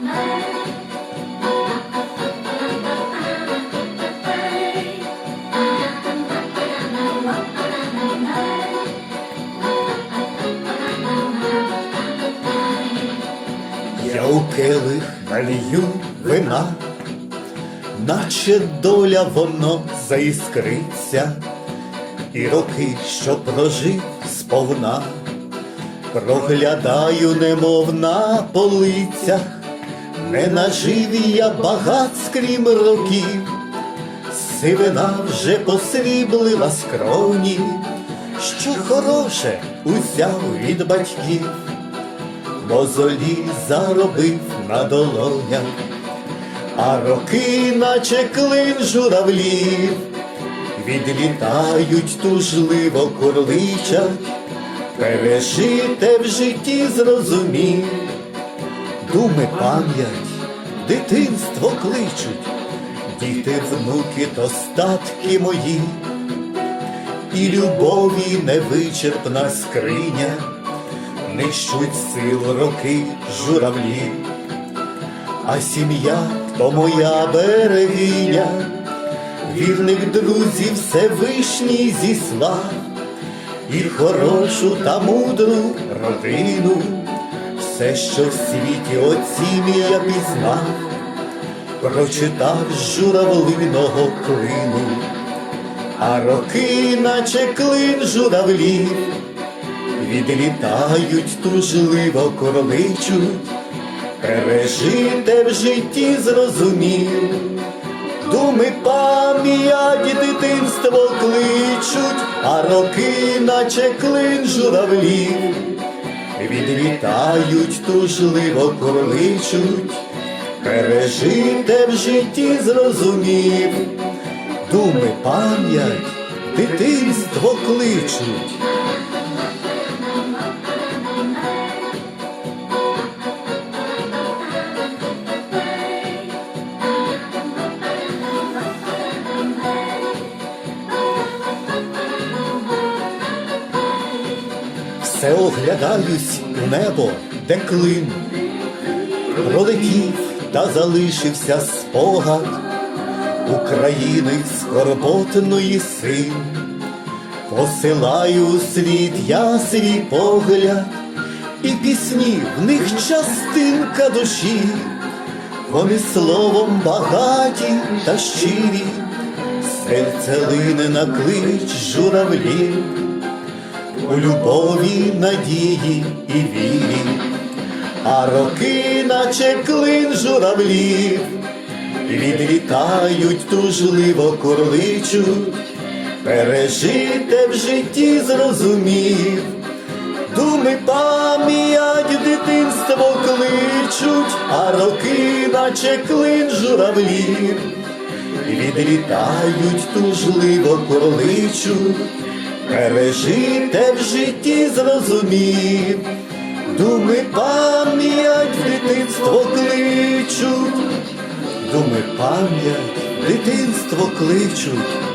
Я у келих налью вина, наче доля воно заіскриться, і роки, що прожив сповна, проглядаю, немов на полицях, не нажив я багат скрім років, сивина вже посріблила скроні, що хороше узяв від батьків. Мозолі заробив на долонях, а роки, наче клин журавлів, відлітають тужливо курличать, пережите в житті зрозумів, думи пам'ять, дитинство кличуть, діти, внуки то статки мої, і любові невичерпна скриня нищуть сил роки журавлі, а сім'я то моя берегиня, вірних друзів Всевишній зіслав, і хорошу та мудру родину, все, що в світі оцім я пізнав, прочитав журавлиного клину, а роки, наче клин журавлів відлітають тужливо корличуть, пережите в житті зрозумів, думи пам'ять дитинство кличуть, а роки, наче клин журавлів, відлітають тужливо кличуть, пережите в житті зрозумів, думи пам'ять дитинство кличуть. Все оглядаюсь у небо, де клин, пролетів та залишився спогад України скорботної син. Посилаю слід я свій погляд, і пісні в них частинка душі, вони словом багаті та щирі, серце лине на клич журавлів у любові, надії і вірі, а роки, наче клин журавлів, відлітають тужливо курличуть, пережите в житті зрозумів, думи пам'ять дитинство кличуть, а роки, наче клин журавлів, відлітають тужливо курличуть, пережите в житті зрозумів, думи пам'ять дитинство кличуть, думи пам'ять дитинство кличуть.